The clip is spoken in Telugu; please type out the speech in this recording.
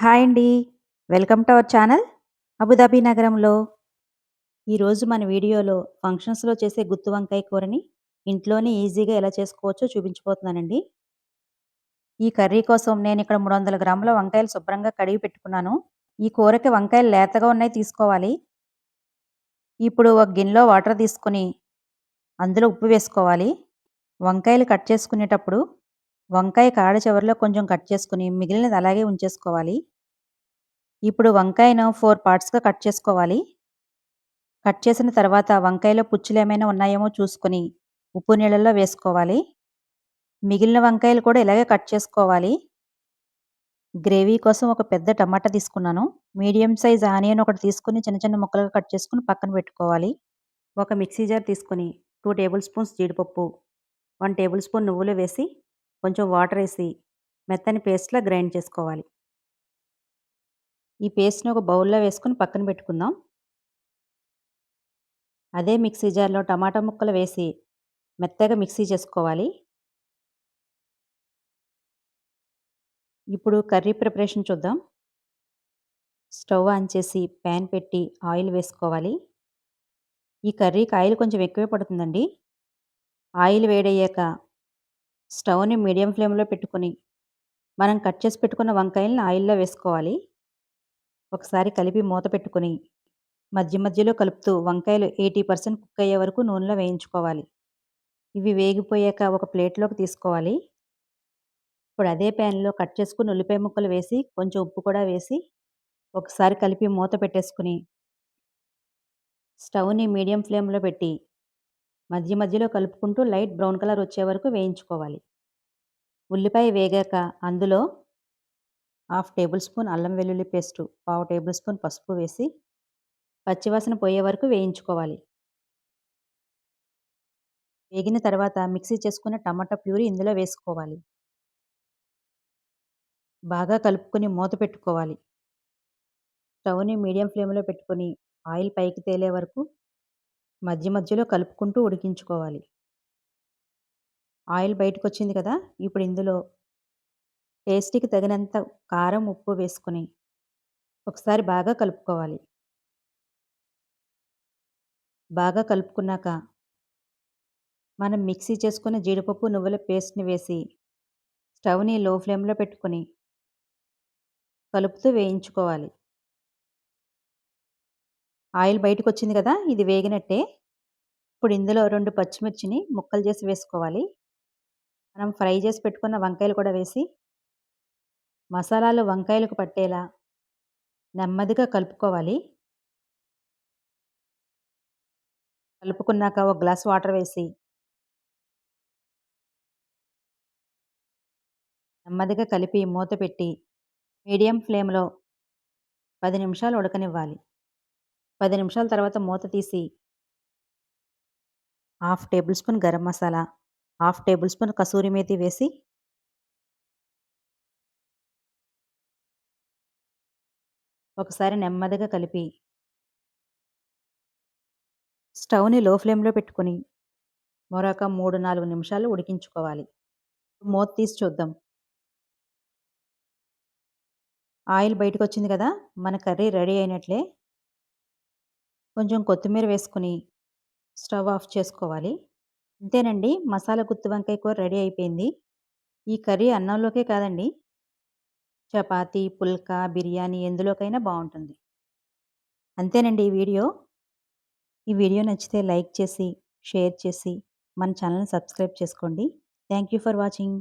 హాయ్ అండి. Welcome to our channel Abu Dhabi నగరంలో. ఈరోజు మన వీడియోలో ఫంక్షన్స్లో చేసే గుత్తి వంకాయ కూరని ఇంట్లోనే ఈజీగా ఎలా చేసుకోవచ్చో చూపించిపోతున్నానండి ఈ కర్రీ కోసం నేను ఇక్కడ మూడు వందల గ్రాముల వంకాయలు శుభ్రంగా కడిగి పెట్టుకున్నాను. ఈ కూరకి వంకాయలు లేతగా ఉన్నాయి తీసుకోవాలి. ఇప్పుడు ఒక గిన్నెలో వాటర్ తీసుకొని అందులో ఉప్పు వేసుకోవాలి. వంకాయలు కట్ చేసుకునేటప్పుడు వంకాయ కాడ చివరిలో కొంచెం కట్ చేసుకుని మిగిలినది అలాగే ఉంచేసుకోవాలి. ఇప్పుడు వంకాయను ఫోర్ పార్ట్స్గా కట్ చేసుకోవాలి. కట్ చేసిన తర్వాత వంకాయలో పుచ్చులు ఏమైనా ఉన్నాయేమో చూసుకొని ఉప్పు నీళ్ళల్లో వేసుకోవాలి. మిగిలిన వంకాయలు కూడా ఇలాగే కట్ చేసుకోవాలి. గ్రేవీ కోసం ఒక పెద్ద టమాటా తీసుకున్నాను. మీడియం సైజ్ ఆనియన్ ఒకటి తీసుకుని చిన్న చిన్న ముక్కలుగా కట్ చేసుకుని పక్కన పెట్టుకోవాలి. ఒక మిక్సీ జార్ తీసుకుని టూ టేబుల్ స్పూన్స్ జీడిపప్పు వన్ టేబుల్ స్పూన్ నువ్వులు వేసి కొంచెం వాటర్ వేసి మెత్తని పేస్ట్లా గ్రైండ్ చేసుకోవాలి. ఈ పేస్ట్ని ఒక బౌల్లో వేసుకుని పక్కన పెట్టుకుందాం. అదే మిక్సీ జార్లో టమాటా ముక్కలు వేసి మెత్తగా మిక్సీ చేసుకోవాలి. ఇప్పుడు కర్రీ ప్రిపరేషన్ చూద్దాం. స్టవ్ ఆన్ చేసి ప్యాన్ పెట్టి ఆయిల్ వేసుకోవాలి. ఈ కర్రీకి ఆయిల్ కొంచెం ఎక్కువే పడుతుందండి. ఆయిల్ వేడయ్యాక స్టవ్ని మీడియం ఫ్లేమ్లో పెట్టుకొని మనం కట్ చేసి పెట్టుకున్న వంకాయలను ఆయిల్లో వేసుకోవాలి. ఒకసారి కలిపి మూత పెట్టుకుని మధ్య మధ్యలో కలుపుతూ వంకాయలు ఎయిటీ పర్సెంట్ కుక్ అయ్యే వరకు నూనెలో వేయించుకోవాలి. ఇవి వేగిపోయాక ఒక ప్లేట్లోకి తీసుకోవాలి. ఇప్పుడు అదే ప్యాన్లో కట్ చేసుకుని ఉల్లిపాయ ముక్కలు వేసి కొంచెం ఉప్పు కూడా వేసి ఒకసారి కలిపి మూత పెట్టేసుకుని స్టవ్ని మీడియం ఫ్లేమ్లో పెట్టి మధ్య మధ్యలో కలుపుకుంటూ లైట్ బ్రౌన్ కలర్ వచ్చే వరకు వేయించుకోవాలి. ఉల్లిపాయ వేగాక అందులో హాఫ్ టేబుల్ స్పూన్ అల్లం వెల్లుల్లి పేస్టు పావు టేబుల్ స్పూన్ పసుపు వేసి పచ్చివాసన పోయే వరకు వేయించుకోవాలి. వేగిన తర్వాత మిక్సీ చేసుకున్న టమాటా ప్యూరీ ఇందులో వేసుకోవాలి. బాగా కలుపుకొని మూత పెట్టుకోవాలి. స్టవ్ని మీడియం ఫ్లేమ్లో పెట్టుకొని ఆయిల్ పైకి తేలే వరకు మధ్య మధ్యలో కలుపుకుంటూ ఉడికించుకోవాలి. ఆయిల్ బయటకు వచ్చింది కదా! ఇప్పుడు ఇందులో టేస్ట్కి తగినంత కారం ఉప్పు వేసుకొని ఒకసారి బాగా కలుపుకోవాలి. బాగా కలుపుకున్నాక మనం మిక్సీ చేసుకున్న జీడిపప్పు నువ్వుల పేస్ట్ని వేసి స్టవ్ని లో ఫ్లేమ్లో పెట్టుకొని కలుపుతూ వేయించుకోవాలి. ఆయిల్ బయటకు వచ్చింది కదా ఇది వేగినట్టే. ఇప్పుడు ఇందులో రెండు పచ్చిమిర్చిని ముక్కలు చేసి వేసుకోవాలి. మనం ఫ్రై చేసి పెట్టుకున్న వంకాయలు కూడా వేసి మసాలాలు వంకాయలకు పట్టేలా నెమ్మదిగా కలుపుకోవాలి. కలుపుకున్నాక ఒక గ్లాస్ వాటర్ వేసి నెమ్మదిగా కలిపి మూత పెట్టి మీడియం ఫ్లేమ్లో పది నిమిషాలు ఉడకనివ్వాలి. పది నిమిషాల తర్వాత మూత తీసి half tablespoon garam masala half tablespoon kasuri methi వేసి ఒకసారి నెమ్మదిగా కలిపి స్టవ్ని లో ఫ్లేమ్లో పెట్టుకొని మరొక మూడు నాలుగు నిమిషాలు ఉడికించుకోవాలి. మూత తీసి చూద్దాం. ఆయిల్ బయటకు వచ్చింది కదా మన కర్రీ రెడీ అయినట్లే. కొంచెం కొత్తిమీర వేసుకుని స్టవ్ ఆఫ్ చేసుకోవాలి. అంతేనండి మసాలా గుత్తి వంకాయ కూర రెడీ అయిపోయింది. ఈ కర్రీ అన్నంలోకే కాదండి. చపాతీ పుల్కా బిర్యానీ ఎందులోకైనా బాగుంటుంది. అంతేనండి ఈ వీడియో. ఈ వీడియో నచ్చితే లైక్ చేసి షేర్ చేసి మన ఛానల్ని సబ్స్క్రైబ్ చేసుకోండి. Thank you for watching.